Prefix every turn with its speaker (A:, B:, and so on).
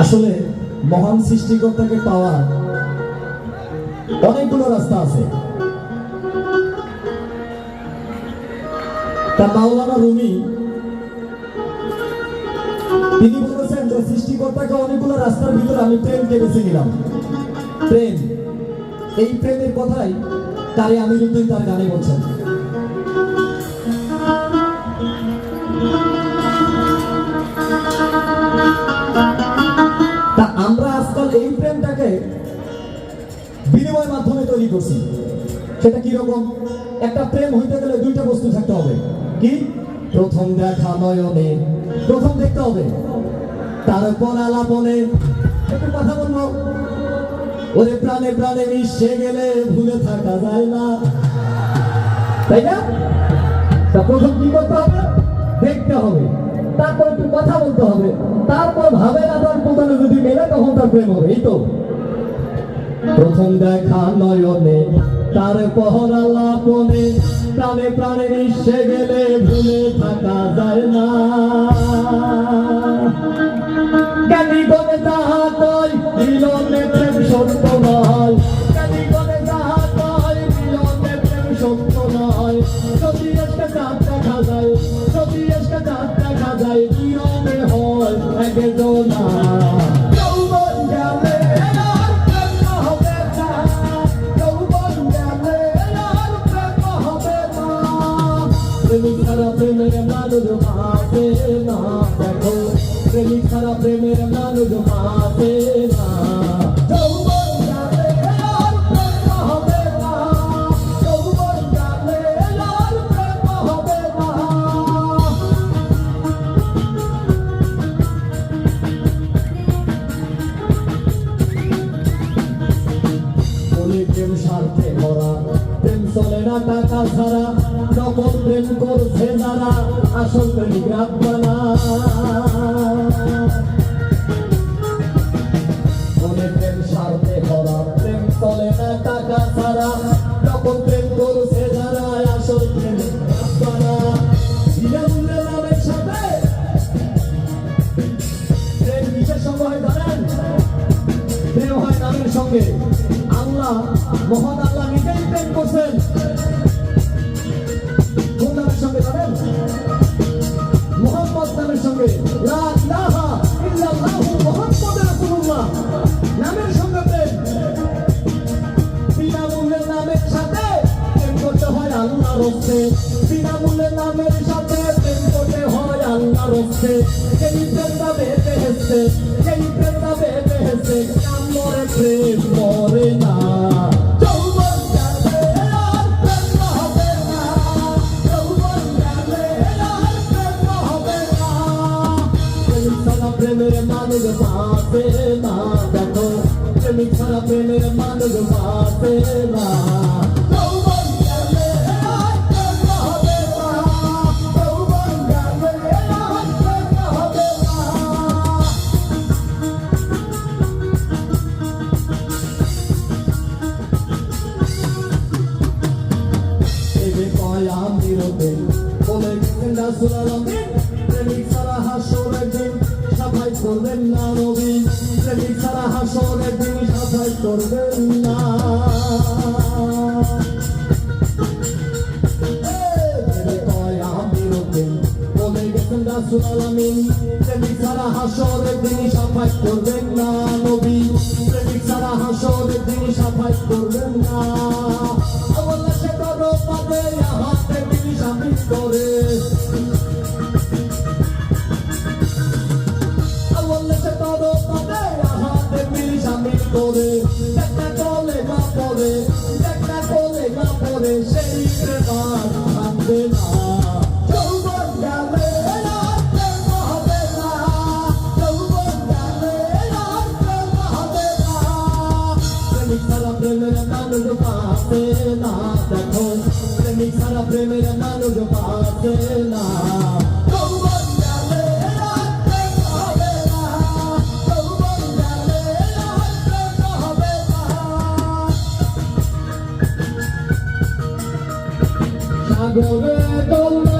A: আসলে মহান সৃষ্টিকর্তাকে পাওয়া অনেকগুলো রাস্তা আছে। তা মাওলানা রুমি, তিনি বলেছেন যে সৃষ্টিকর্তাকে অনেকগুলো রাস্তার ভিতরে আমি প্রেমকে বেছে নিলাম প্রেম, এই প্রেমের কথাই তারে আমি কিন্তু তার গানে বলছেন। আমরা আজকাল এই প্রেমটাকে বিনিময় মাধ্যমে তৈরি করছি। সেটা কি রকম একটা প্রেম হইতে গেলে দুইটা বস্তু থাকতে হবে। কি? প্রথম দেখা নয়নে প্রথম দেখতে হবে। তারপর আলাপনে। একটু কথা বলব? ওরে প্রাণে প্রাণে মিশে গেলে ভুলে থাকা যায় না। তাই না? তা প্রথম কি করতে হবে? দেখতে হবে। তারপর একটু কথা বলতে হবে। তারপর ভাবে আদান প্রদানে যদি মেলে, তখন তার প্রেম হবে, এই তো। প্রথম দেখা নয়নে, তার পহর আলাপনে প্রাণে প্রাণে মিশে গেলে ভুলে থাকা যায় না। তাহা প্রেমের মানুষ মাতে না দেখো। প্রেমিক ছাড়া প্রেমের মানুষ স্বার্থে ভরা। প্রেম চলে না টাকা ছাড়া যখন প্রেম করছে যারা, আসল প্রেমিক রাখবা প্রেম স্বার্থে ভরা, প্রেম চলে না টাকা ছাড়া যখন মহান আল্লাহ নিজেই প্রেম করছেন। বিনামূল্যের নামের সাথে প্রেম করতে হয় আল্লাহ রস্তে বিনামূল্যের নামের সাথে প্রেম করতে হয় এই প্রেম দাবে বেহেস্তে এই প্রেম প্রেম প্রেমের মানুষ পাবে না দেখো প্রেমিক ছাড়া প্রেমের মানুষ পাবে না
B: যৌবন গেলে
A: করবেন না নবী প্রেমিক ছাড়া হাসরের দিন সাফাই করবেন না প্রেমিক ছাড়া হাসরের দিন সাফাই করবেন না নবী প্রেমিক ছাড়া হাসরের দিন সাফাই করবেন ছাড়া প্রেমের মানুষ পাবে না। দেখো প্রেমিক প্রেমের মানুষ
B: সাগরে দোল